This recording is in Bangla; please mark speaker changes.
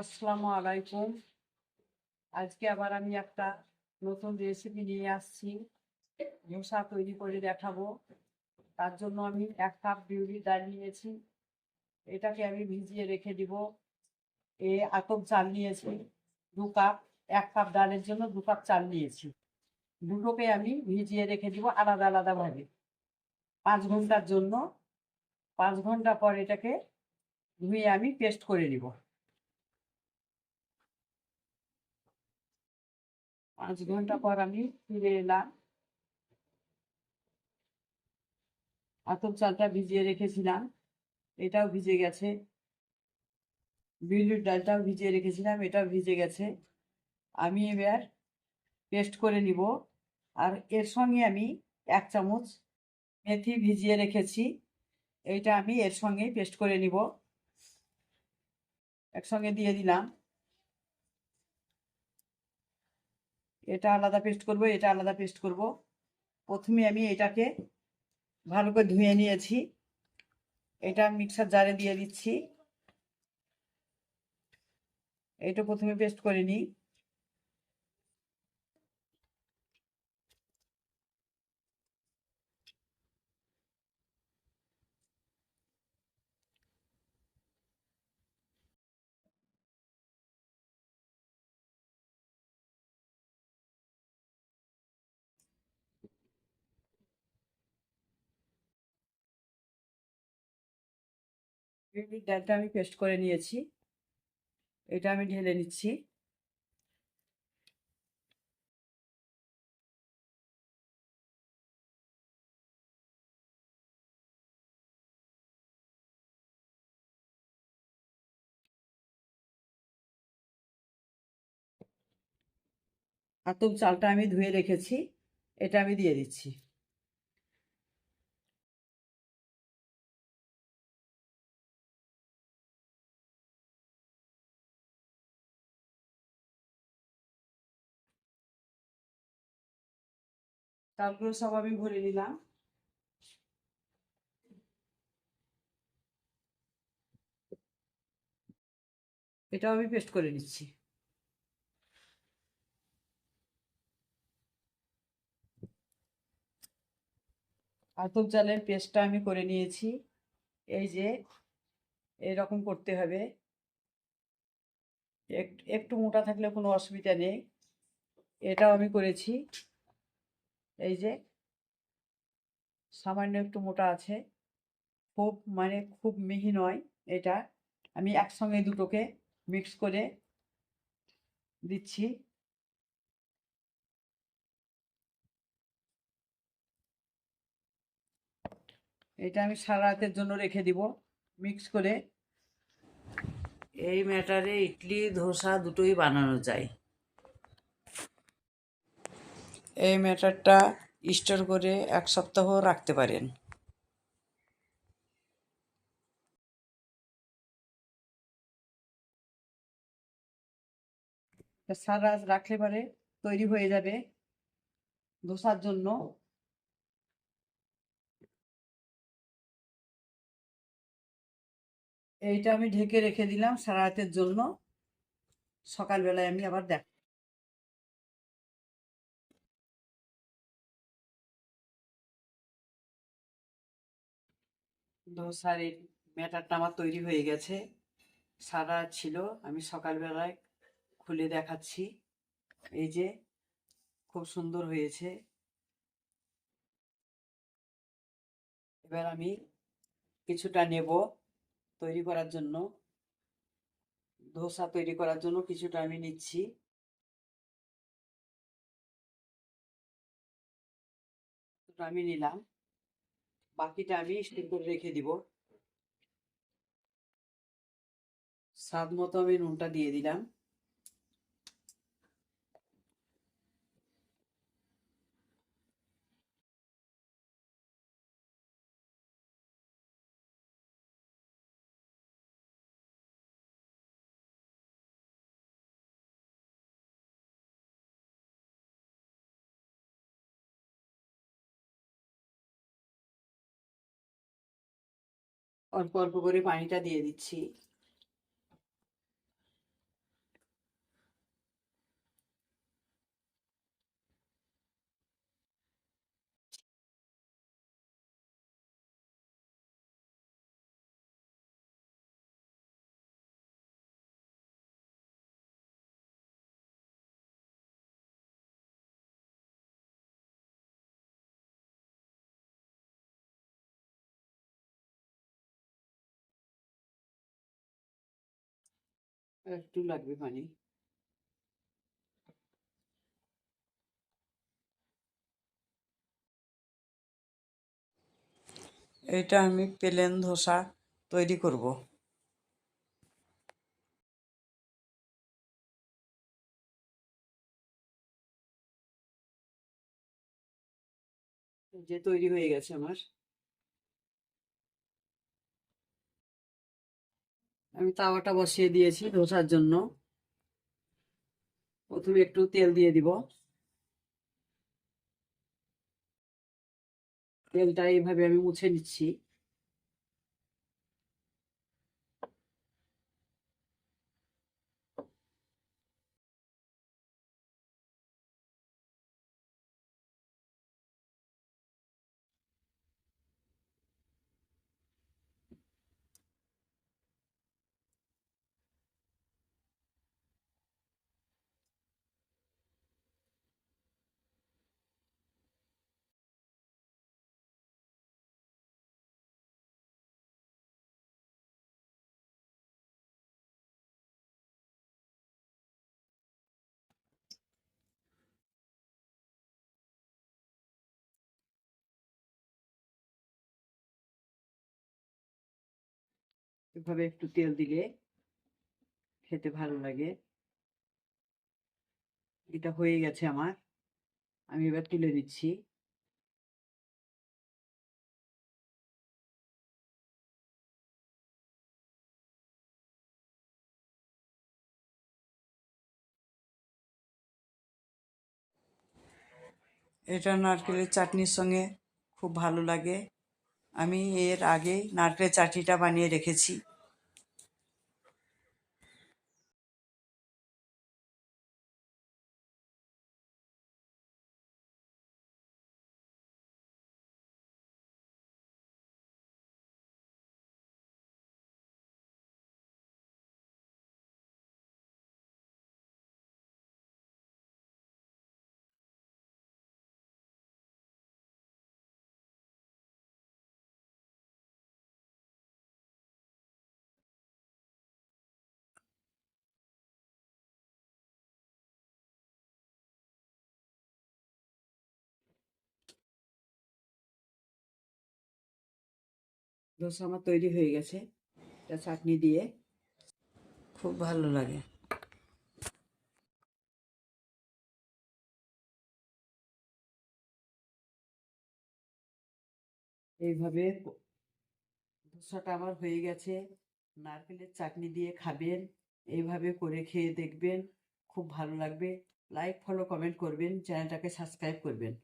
Speaker 1: আসসালামু আলাইকুম। আজকে আবার আমি একটা নতুন রেসিপি নিয়ে আসছি। ধোসা তৈরি করে দেখাবো। তার জন্য আমি এক কাপ বিউলির ডাল নিয়েছি। এটাকে আমি ভিজিয়ে রেখে দিব। এ আতপ চাল নিয়েছি। দু কাপ এক কাপ ডালের জন্য দু কাপ চাল নিয়েছি। দুটোকে আমি ভিজিয়ে রেখে দিব আলাদা আলাদাভাবে পাঁচ ঘণ্টার জন্য। পাঁচ ঘণ্টা পর এটাকে ধুয়ে আমি পেস্ট করে নিব। পাঁচ ঘণ্টা পর আমি ফিরে এলাম। আতপ চালটা ভিজিয়ে রেখেছিলাম। এটাও ভিজে গেছে। বিউলির ডালটাও ভিজিয়ে রেখেছিলাম, এটাও ভিজে গেছে। আমি এবার পেস্ট করে নিব। আর এর সঙ্গে আমি এক চামচ মেথি ভিজিয়ে রেখেছি। এইটা আমি এর সঙ্গে পেস্ট করে নিব। একসঙ্গে দিয়ে দিলাম। এটা আলাদা পেস্ট করব, এটা আলাদা পেস্ট করব। প্রথমে আমি এটাকে ভালো করে ধুয়ে নিয়েছি। এটা মিক্সার জারে দিয়ে দিচ্ছি। এটা প্রথমে পেস্ট করে নিই। বিউলির ডালটা আমি পেস্ট করে নিয়েছি। এটা আমি ঢেলে নিচ্ছি। আতপ চালটা আমি ধুয়ে রেখেছি। এটা আমি দিয়ে দিচ্ছি। চালগুলো সব আমি ভরে নিলাম। এটাও আমি পেস্ট করে নিচ্ছি। আতপ চালের পেস্টটা আমি করে নিয়েছি। এই যে, এরকম করতে হবে। এক- একটু মোটা থাকলে কোনো অসুবিধা নেই। এটাও আমি করেছি। এই যে সামান্য একটু মোটা আছে। খুব মানে খুব মিহি নয় এটা। আমি একসঙ্গে দুটোকে মিক্স করে দিচ্ছি। এটা আমি সারা রাতের জন্য রেখে দিব। মিক্স করে
Speaker 2: এই ম্যাটারে ইডলি, ধোসা দুটোই বানানো যায়।
Speaker 1: এই ম্যাটারটা স্টোর করে এক সপ্তাহ রাখতে পারেন। সারা রাখলে পরে তৈরি হয়ে যাবে ধোসার জন্য। এইটা আমি ঢেকে রেখে দিলাম সারা রাতের জন্য। সকালবেলায় আমি আবার দেখ এই ব্যাটারটা আমার তৈরি হয়ে গেছে। সারা ছিল, আমি সকালবেলায় খুলে দেখাচ্ছি। এই যে, খুব সুন্দর হয়েছে। এবার আমি কিছুটা নেব তৈরি করার জন্য। ধোসা তৈরি করার জন্য কিছুটা আমি নিচ্ছি। আমি নিলাম। বাকিটা আমি স্টিম করে রেখে দিব। স্বাদ মতো আমি নুনটা দিয়ে দিলাম। অল্প অল্প করে পানিটা দিয়ে দিচ্ছি। একটু লাগবে পানি।
Speaker 2: এটা আমি প্লেন ধোসা তৈরি করব।
Speaker 1: যে তৈরি হয়ে গেছে আমার। আমি তাওয়াটা বসিয়ে দিয়েছি ধোসার জন্য। প্রথমে একটু তেল দিয়ে দিব। তেলটা এইভাবে আমি মুছে নিচ্ছি। এভাবে একটু তেল দিলে খেতে ভালো লাগে। এটা হয়ে গেছে আমার। আমি এবার তুলে দিচ্ছি
Speaker 2: এটা নারকেলের চাটনির সঙ্গে খুব ভালো লাগে। আমি এর আগে নারকেল চাটনিটা বানিয়ে রেখেছি।
Speaker 1: ধোসা আমার তৈরি হয়ে গেছে। এটা চাটনি দিয়ে।
Speaker 2: খুব ভালো লাগে।
Speaker 1: এইভাবে ধোসাটা আমার হয়ে গেছে। নারকেলের চাটনি দিয়ে খাবেন। এইভাবে করে খেয়ে দেখবেন। খুব ভালো লাগবে। লাইক ফলো কমেন্ট করবেন। চ্যানেলটাকে সাবস্ক্রাইব করবেন।